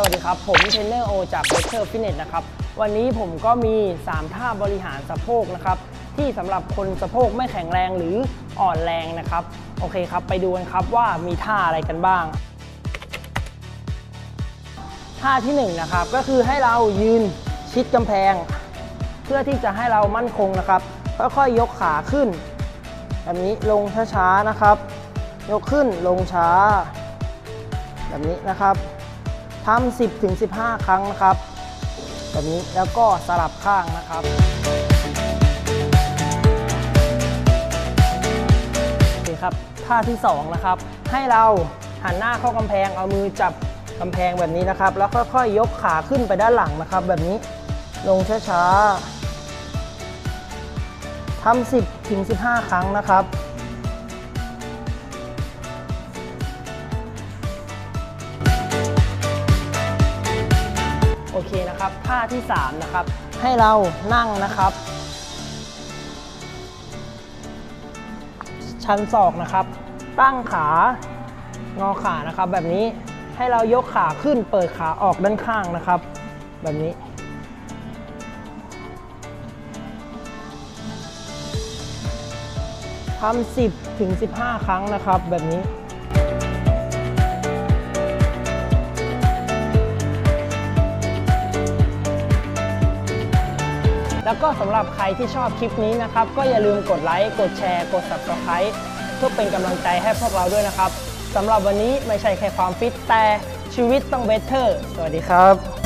สวัสดีครับ ผมเทรนเนอร์โอจากเบเ t อร์ฟิตเนสนะครับ วันนี้ผมก็มี 3 ท่าบริหารสะโพกนะครับ ที่สำหรับคนสะโพกไม่แข็งแรงหรืออ่อนแรงนะครับ โอเคครับ ไปดูกันครับว่ามีท่าอะไรกันบ้าง ท่าที่1นงนะครับ ก็คือให้เรายืนชิดกำแพง เพื่อที่จะให้เรามั่นคงนะครับ ค่อยๆยกขาขึ้น แบบนี้ลงช้าๆนะครับ ยกขึ้นลงช้า แบบนี้นะครับ ทำ10ถึง15 ครั้งนะครับ แบบนี้แล้วก็สลับข้างนะครับ โอเคครับ ท่าที่2นะครับ ให้เราหันหน้าเข้ากำแพงเอามือจับกำแพงแบบนี้นะครับ แล้วค่อยๆ ยกขาขึ้นไปด้านหลังนะครับ แบบนี้ลงช้าๆทำ10ถึง15 ครั้งนะครับ นะครับท่าที่ 3 นะครับ ให้เรานั่งนะครับ ชันศอกนะครับ ตั้งขางอขานะครับ แบบนี้ให้เรายกขาขึ้นเปิดขาออกด้านข้างนะครับ แบบนี้ ทำ 10 ถึง 15 ครั้งนะครับ แบบนี้ แล้วก็สำหรับใครที่ชอบคลิปนี้นะครับ ก็อย่าลืมกดไลค์กดแชร์ กด Subscribe เพื่อเป็นกำลังใจให้พวกเราด้วยนะครับสำหรับวันนี้ไม่ใช่แค่ความฟิตแต่ชีวิตต้องเบเตอร์ สวัสดีครับ